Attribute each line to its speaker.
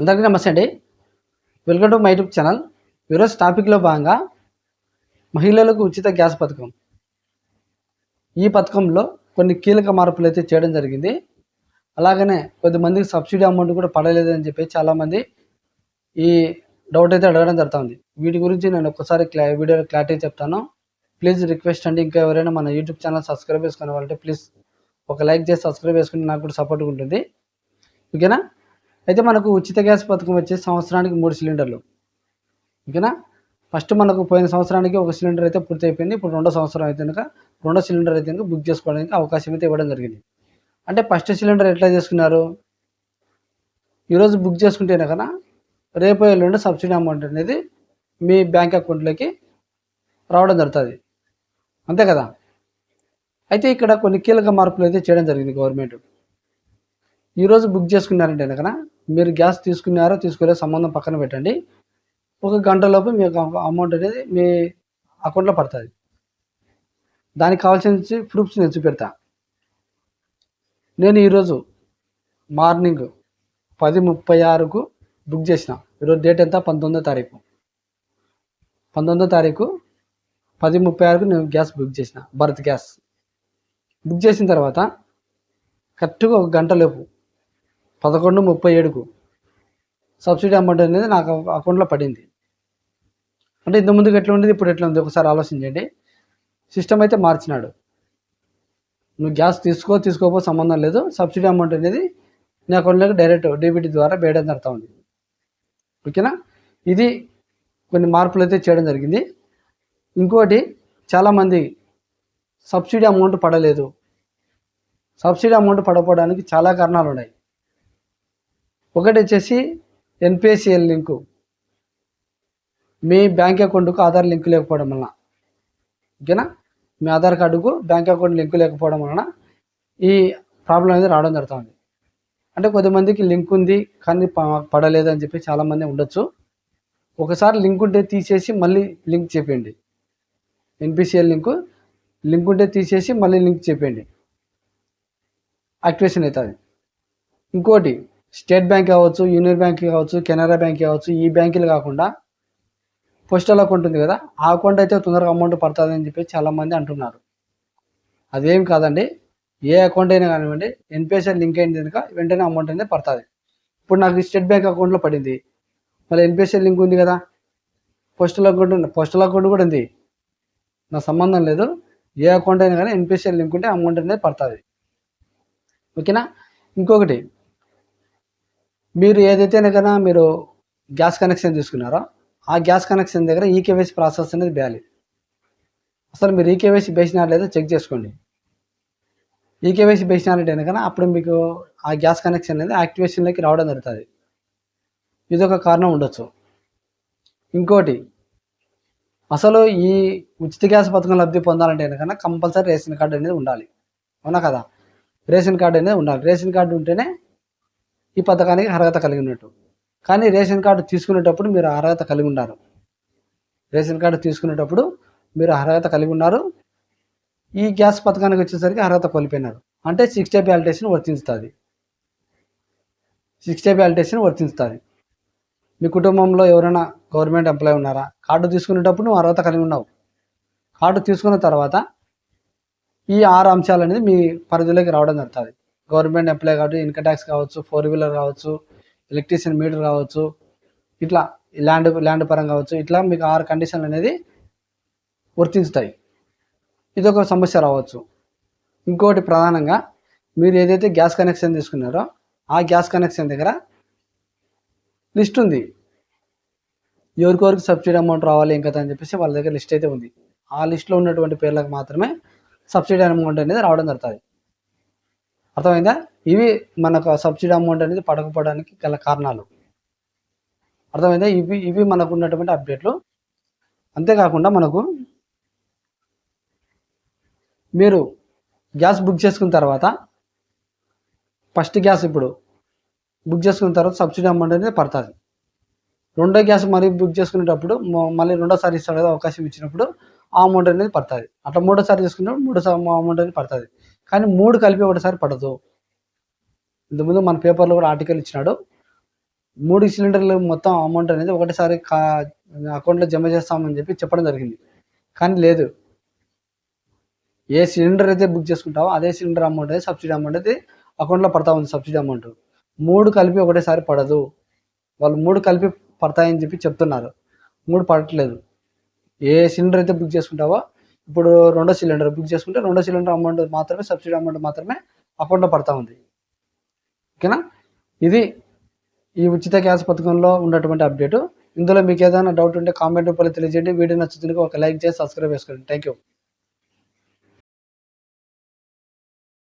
Speaker 1: అందరికీ నమస్తే అండి. Welcome to my YouTube channel ఈరోజు టాపిక్లో భాగంగా మహిళలకు ఉచిత గ్యాస్ పథకం. ఈ పథకంలో కొన్ని కీలక మార్పులు అయితే చేయడం జరిగింది. అలాగనే కొద్దిమందికి సబ్సిడీ అమౌంట్ కూడా పడలేదని చెప్పి చాలామంది ఈ డౌట్ అయితే అడగడం జరుగుతుంది. వీటి గురించి నేను ఒక్కసారి క్లా వీడియోలో క్లారిటీ చెప్తాను. ప్లీజ్ రిక్వెస్ట్ అండి. ఇంకా ఎవరైనా మన యూట్యూబ్ ఛానల్ సబ్స్క్రైబ్ చేసుకునే వాళ్ళంటే ప్లీజ్ ఒక లైక్ చేసి సబ్స్క్రైబ్ చేసుకుంటే నాకు కూడా సపోర్ట్గా ఉంటుంది. ఓకేనా అయితే మనకు ఉచిత గ్యాస్ పథకం వచ్చే సంవత్సరానికి మూడు సిలిండర్లు. ఓకేనా? ఫస్ట్ మనకు పోయిన సంవత్సరానికి ఒక సిలిండర్ అయితే పూర్తి అయిపోయింది. ఇప్పుడు రెండో సంవత్సరం అయితే కనుక రెండో సిలిండర్ అయితే కనుక బుక్ చేసుకోవడానికి అవకాశం అయితే ఇవ్వడం జరిగింది. అంటే ఫస్ట్ సిలిండర్ ఎట్లా చేసుకున్నారు? ఈరోజు బుక్ చేసుకుంటే కనుక రేపు ఎల్లుండి సబ్సిడీ అమౌంట్ అనేది మీ బ్యాంక్ అకౌంట్లోకి రావడం జరుగుతుంది. అంతే కదా? అయితే ఇక్కడ కొన్ని కీలక మార్పులు అయితే చేయడం జరిగింది గవర్నమెంట్. ఈరోజు బుక్ చేసుకున్నారంటే కనుక మీరు గ్యాస్ తీసుకున్నారో తీసుకోలే సంబంధం పక్కన పెట్టండి. ఒక గంటలోపు మీకు అమౌంట్ అనేది మీ అకౌంట్లో పడుతుంది. దానికి కావాల్సిన ప్రూఫ్స్ నేను చూపెడతా. నేను ఈరోజు మార్నింగ్ పది ముప్పై ఆరుకు బుక్ చేసిన. ఈరోజు డేట్ ఎంత? పంతొమ్మిదో తారీఖు. పంతొమ్మిదో తారీఖు పది ముప్పై ఆరుకు నేను గ్యాస్ బుక్ చేసిన. భరత్ గ్యాస్. బుక్ చేసిన తర్వాత కరెక్ట్గా ఒక గంట లోపు పదకొండు ముప్పై ఏడుకు సబ్సిడీ అమౌంట్ అనేది నాకు అకౌంట్లో పడింది. అంటే ఇంతకుముందుకు ఎట్లా ఉండేది ఇప్పుడు ఎట్లా ఉంది? ఒకసారి ఆలోచించండి. సిస్టమ్ అయితే మార్చినాడు. నువ్వు గ్యాస్ తీసుకో తీసుకోపో సంబంధం లేదు. సబ్సిడీ అమౌంట్ అనేది నీ అకౌంట్లోకి డైరెక్ట్ డీబీటీ ద్వారా వేయడం జరుగుతూ ఉంది. ఓకేనా? ఇది కొన్ని మార్పులు అయితే చేయడం జరిగింది. ఇంకోటి చాలామంది సబ్సిడీ అమౌంట్ పడలేదు. సబ్సిడీ అమౌంట్ పడపోవడానికి చాలా కారణాలు ఉన్నాయి. ఒకటి వచ్చేసి ఎన్పిఎస్సిఎల్ లింకు. మీ బ్యాంక్ అకౌంట్కు ఆధార్ లింక్ లేకపోవడం వలన. ఓకేనా? మీ ఆధార్ కార్డుకు బ్యాంక్ అకౌంట్ లింక్ లేకపోవడం వలన ఈ ప్రాబ్లం అనేది రావడం జరుగుతుంది. అంటే కొద్దిమందికి లింక్ ఉంది కానీ పడలేదు అని చెప్పి చాలామంది ఉండొచ్చు. ఒకసారి లింక్ ఉంటే తీసేసి మళ్ళీ లింక్ చెప్పండి ఎన్పిసిఎల్ లింకు లింక్ ఉంటే తీసేసి మళ్ళీ లింక్ చెప్పండి యాక్టివేషన్ అవుతుంది. ఇంకోటి స్టేట్ బ్యాంక్ కావచ్చు యూనియన్ బ్యాంక్ కావచ్చు కెనరా బ్యాంక్ కావచ్చు ఈ బ్యాంకులు కాకుండా పోస్టల్ అకౌంట్ ఉంది కదా ఆ అకౌంట్ అయితే తొందరగా అమౌంట్ పడుతుంది అని చెప్పి చాలామంది అంటున్నారు. అదేం కాదండి ఏ అకౌంట్ అయినా కానివ్వండి ఎన్పిఎస్ఆర్ లింక్ అయింది కనుక వెంటనే అమౌంట్ అనేది పడుతుంది. ఇప్పుడు నాకు స్టేట్ బ్యాంక్ అకౌంట్లో పడింది మళ్ళీ ఎన్పిఎస్ఆర్ లింక్ ఉంది కదా పోస్టల్ అకౌంట్ పోస్టల్ అకౌంట్ కూడా ఉంది. నా సంబంధం లేదు ఏ అకౌంట్ అయినా కానీ ఎన్పిఎస్ఆర్ లింక్ ఉంటే అమౌంట్ అనేది పడుతుంది. ఓకేనా? ఇంకొకటి మీరు ఏదైతే కదా మీరు గ్యాస్ కనెక్షన్ తీసుకున్నారో ఆ గ్యాస్ కనెక్షన్ దగ్గర ఈకేవైసీ ప్రాసెస్ అనేది బేయాలి అసలు మీరు ఈకేవైసీ వేసినారు లేదో చెక్ చేసుకోండి. ఈకేవైసీ వేసినారంటే కనుక అప్పుడు మీకు ఆ గ్యాస్ కనెక్షన్ అనేది యాక్టివేషన్లోకి రావడం జరుగుతుంది. ఇది ఒక కారణం ఉండొచ్చు. ఇంకోటి అసలు ఈ ఉచిత గ్యాస్ పథకం లబ్ధి పొందాలంటే కనుక కంపల్సరీ రేషన్ కార్డు అనేది ఉండాలి. అవునా కదా? రేషన్ కార్డు అనేది ఉండాలి. రేషన్ కార్డు ఉంటేనే ఈ పథకానికి అర్హత కలిగి ఉన్నట్టు. కానీ రేషన్ కార్డు తీసుకునేటప్పుడు మీరు అర్హత కలిగి ఉన్నారు. రేషన్ కార్డు తీసుకునేటప్పుడు మీరు అర్హత కలిగి ఉన్నారు. ఈ గ్యాస్ పథకానికి వచ్చేసరికి అర్హత కోల్పోయినారు. అంటే సిక్స్ డే వ్యాలిడేషన్ వర్తిస్తుంది సిక్స్ డే వ్యాలిడేషన్ వర్తిస్తుంది మీ కుటుంబంలో ఎవరైనా గవర్నమెంట్ ఎంప్లాయ్ ఉన్నారా? కార్డు తీసుకునేటప్పుడు నువ్వు అర్హత కలిగి ఉన్నావు. కార్డు తీసుకున్న తర్వాత ఈ ఆరు అంశాలు అనేది మీ పరిధిలోకి రావడం జరుగుతుంది. గవర్నమెంట్ ఎంప్లాయ్ కాబట్టి ఇన్కమ్ ట్యాక్స్ కావచ్చు ఫోర్ వీలర్ కావచ్చు ఎలక్ట్రీషియన్ మీటర్ కావచ్చు ఇట్లా ల్యాండ్ ల్యాండ్ పరంగా కావచ్చు ఇట్లా మీకు ఆరు కండిషన్లు అనేది వర్తించుతాయి. ఇది ఒక సమస్య రావచ్చు. ఇంకోటి ప్రధానంగా మీరు ఏదైతే గ్యాస్ కనెక్షన్ తీసుకున్నారో ఆ గ్యాస్ కనెక్షన్ దగ్గర లిస్ట్ ఉంది. ఎవరికొరికి సబ్సిడీ అమౌంట్ రావాలి ఇంకా అని చెప్పేసి వాళ్ళ దగ్గర లిస్ట్ అయితే ఉంది. ఆ లిస్ట్లో ఉన్నటువంటి పేర్లకు మాత్రమే సబ్సిడీ అమౌంట్ అనేది రావడం జరుగుతుంది. అర్థమైందా? ఇవి మనకు సబ్సిడీ అమౌంట్ అనేది పడకపోవడానికి గల కారణాలు. అర్థమైందా? ఇవి ఇవి మనకు ఉన్నటువంటి అప్డేట్లు. అంతేకాకుండా మనకు మీరు గ్యాస్ బుక్ చేసుకున్న తర్వాత ఫస్ట్ గ్యాస్ ఇప్పుడు బుక్ చేసుకున్న తర్వాత సబ్సిడీ అమౌంట్ అనేది పడుతుంది. రెండో గ్యాస్ మరీ బుక్ చేసుకునేటప్పుడు మళ్ళీ రెండోసారి ఇస్తాడు అవకాశం ఇచ్చినప్పుడు ఆ అమౌంట్ అనేది పడుతుంది. అట్లా మూడోసారి చేసుకున్నప్పుడు మూడోసారి అమౌంట్ అనేది పడుతుంది. కానీ మూడు కలిపి ఒకటిసారి పడదు. ఇంతకుముందు మన పేపర్లో కూడా ఆర్టికల్ ఇచ్చినాడు. మూడు సిలిండర్లు మొత్తం అమౌంట్ అనేది ఒకటేసారి కా అకౌంట్లో జమ చేస్తామని చెప్పి చెప్పడం జరిగింది. కానీ లేదు. ఏ సిలిండర్ అయితే బుక్ చేసుకుంటావో అదే సిలిండర్ అమౌంట్ అయితే సబ్సిడీ అమౌంట్ అయితే అకౌంట్లో పడతా ఉంది సబ్సిడీ అమౌంట్. మూడు కలిపి ఒకటేసారి పడదు. వాళ్ళు మూడు కలిపి పడతాయని చెప్పి చెప్తున్నారు. మూడు పడట్లేదు. ఏ సిలిండర్ అయితే బుక్ చేసుకుంటావో ఇప్పుడు రెండో సిలిండర్ బుక్ చేసుకుంటే రెండో సిలిండర్ అమౌంట్ మాత్రమే సబ్సిడీ అమౌంట్ మాత్రమే అకౌంట్లో పడతా ఉంది. ఓకేనా? ఇది ఈ ఉచిత గ్యాస్ పథకంలో ఉన్నటువంటి అప్డేటు. ఇందులో మీకు ఏదైనా డౌట్ ఉంటే కామెంట్ రూపంలో తెలియజేయండి. వీడియో నచ్చుతుంది ఒక లైక్ చేసి సబ్స్క్రైబ్ చేసుకోండి. Thank you